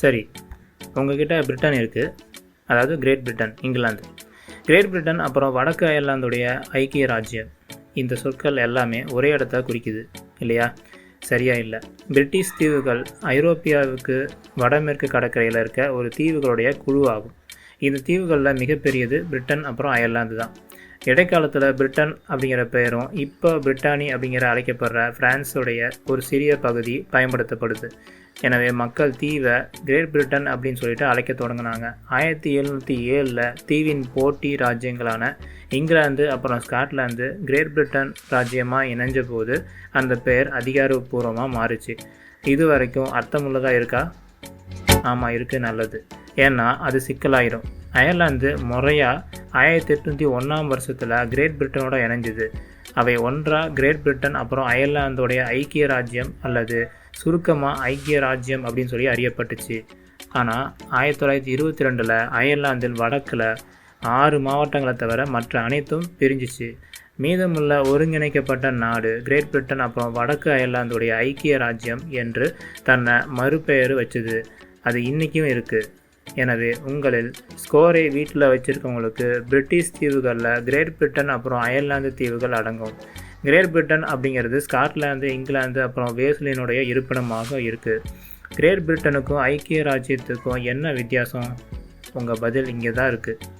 சரி உங்ககிட்ட பிரிட்டன் இருக்குது அதாவது கிரேட் பிரிட்டன் இங்கிலாந்து. கிரேட் பிரிட்டன் அப்புறம் வடக்கு அயர்லாந்துடைய ஐக்கிய ராஜ்யம். இந்த சொற்கள் எல்லாமே ஒரே இடத்த குறிக்குது இல்லையா? சரியா இல்லை. பிரிட்டிஷ் தீவுகள் ஐரோப்பியாவுக்கு வடமேற்கு கடற்கரையில் இருக்க ஒரு தீவுகளுடைய குழு ஆகும் இந்த தீவுகளில் மிகப்பெரியது பிரிட்டன் அப்புறம் அயர்லாந்து தான். இடைக்காலத்தில் பிரிட்டன் அப்படிங்கிற பெயரும் இப்போ பிரிட்டானி அப்படிங்கிற அழைக்கப்படுற பிரான்ஸுடைய ஒரு சிறிய பகுதி பயன்படுத்தப்படுது. எனவே மக்கள் தீவை கிரேட் பிரிட்டன் அப்படின்னு சொல்லிட்டு அழைக்க தொடங்கினாங்க. ஆயிரத்தி எழுநூற்றி ஏழில் தீவின் போட்டி ராஜ்யங்களான இங்கிலாந்து அப்புறம் ஸ்காட்லாந்து கிரேட் பிரிட்டன் ராஜ்யமாக இணைஞ்ச போது அந்த பெயர் அதிகாரப்பூர்வமாக மாறுச்சு. இது வரைக்கும் அர்த்தமுள்ளதாக இருக்கா? ஆமாம் இருக்குது நல்லது. ஏன்னா அது சிக்கலாயிரும். அயர்லாந்து முறையாக ஆயிரத்தி எட்நூற்றி ஒன்றாம் வருஷத்தில் கிரேட் பிரிட்டனோட இணைஞ்சுது. அவை ஒன்றாக கிரேட் பிரிட்டன் அப்புறம் அயர்லாந்தோடைய ஐக்கிய ராஜ்யம் அல்லது சுருக்கமாக ஐக்கிய ராஜ்யம் அப்படின்னு சொல்லி அறியப்பட்டுச்சு. ஆனால் ஆயிரத்தி தொள்ளாயிரத்தி இருபத்தி ரெண்டில் அயர்லாந்தில் வடக்கில் ஆறு மாவட்டங்களை தவிர மற்ற அனைத்தும் பிரிஞ்சிச்சு. மீதமுள்ள ஒருங்கிணைக்கப்பட்ட நாடு கிரேட் பிரிட்டன் அப்புறம் வடக்கு அயர்லாந்துடைய ஐக்கிய ராஜ்யம் என்று தன்னை மறுபெயர் வச்சுது. அது இன்றைக்கும் இருக்குது எனவே உங்களில் ஸ்கோரை வீட்டில் வச்சுருக்கவங்களுக்கு பிரிட்டிஷ் தீவுகளில் கிரேட் பிரிட்டன் அப்புறம் அயர்லாந்து தீவுகள் அடங்கும். கிரேட் பிரிட்டன் அப்படிங்கிறது ஸ்காட்லாந்து இங்கிலாந்து அப்புறம் வேஸ்லினுடைய இருப்பிடமாக இருக்குது கிரேட் பிரிட்டனுக்கும் ஐக்கிய ராஜ்யத்துக்கும் என்ன வித்தியாசம்? உங்கள் பதில் இங்கே தான் இருக்குது